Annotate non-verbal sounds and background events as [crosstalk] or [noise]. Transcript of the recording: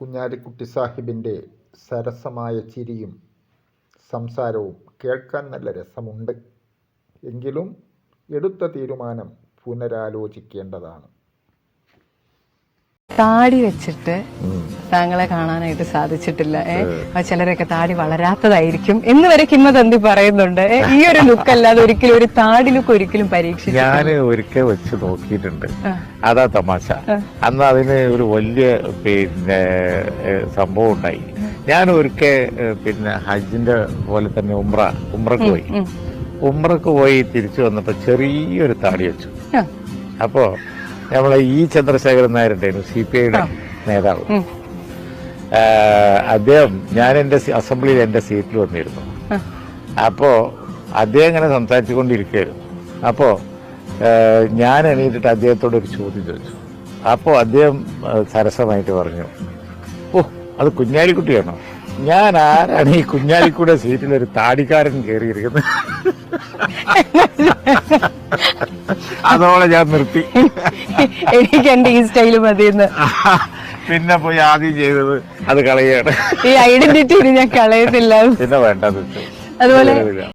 കുഞ്ഞാലിക്കുട്ടി സാഹിബിന്റെ സരസമായ ചിരിയും സംസാരവും കേൾക്കാൻ നല്ല രസമുണ്ട്. എങ്കിലും എടുത്ത തീരുമാനം പുനരാലോചിക്കേണ്ടതാണ്. താടി വെച്ചിട്ട് താങ്കളെ കാണാനായിട്ട് സാധിച്ചിട്ടില്ല. ഏഹ് ചിലരൊക്കെ താടി വളരാത്തതായിരിക്കും എന്ന് വരെ കിമ്മതന്തി പറയുന്നുണ്ട്. ഈ ഒരു ലുക്ക് അല്ലാതെ ഒരിക്കലും ഒരു താടി ലുക്ക് ഒരിക്കലും പരീക്ഷിച്ചു ഞാൻ ഒരിക്കൽ വെച്ച് നോക്കിയിട്ടുണ്ട്. അതാ തമാശ. അന്ന് അതിന് ഒരു വലിയ പിന്നെ സംഭവം ഉണ്ടായി. ഞാൻ ഒരിക്കൽ പിന്നെ ഹജ്ജിന്റെ പോലെ തന്നെ ഉമ്ര ഉമ്രക്ക് പോയി. ഉമ്രക്ക് പോയി തിരിച്ചു വന്നപ്പോ ചെറിയൊരു താടി വെച്ചു. അപ്പോ നമ്മളെ ഈ ചന്ദ്രശേഖരൻ നായരുണ്ടായിരുന്നു സി പി ഐയുടെ നേതാവ്. അദ്ദേഹം ഞാൻ എന്റെ അസംബ്ലിയിൽ എന്റെ സീറ്റിൽ വന്നിരുന്നു. അപ്പോ അദ്ദേഹം ഇങ്ങനെ സംസാരിച്ചുകൊണ്ടിരിക്കുകയായിരുന്നു. അപ്പോ ഞാൻ എണീറ്റിട്ട് അദ്ദേഹത്തോട് ഒരു ചോദ്യം ചോദിച്ചു. അപ്പോ അദ്ദേഹം സരസമായിട്ട് പറഞ്ഞു ഓ അത് കുഞ്ഞാലിക്കുട്ടിയാണോ? ഞാൻ ആരാണ് ഈ കുഞ്ഞാലിക്കുടെ സീറ്റിൽ ഒരു താടിക്കാരൻ കയറിയിരിക്കുന്നത്? [laughs] [laughs] അതോടെ ഞാൻ നിർത്തി. [laughs] എനിക്ക് എന്റെ ഈ സ്റ്റൈൽ മതിയെന്ന്. [laughs] പിന്നെ പോയി ആദ്യം ചെയ്തത് അത് കളയാണ് ഈ ഐഡന്റിറ്റി ഞാൻ കളയത്തില്ല. പിന്നെ വേണ്ടത് അതുപോലെ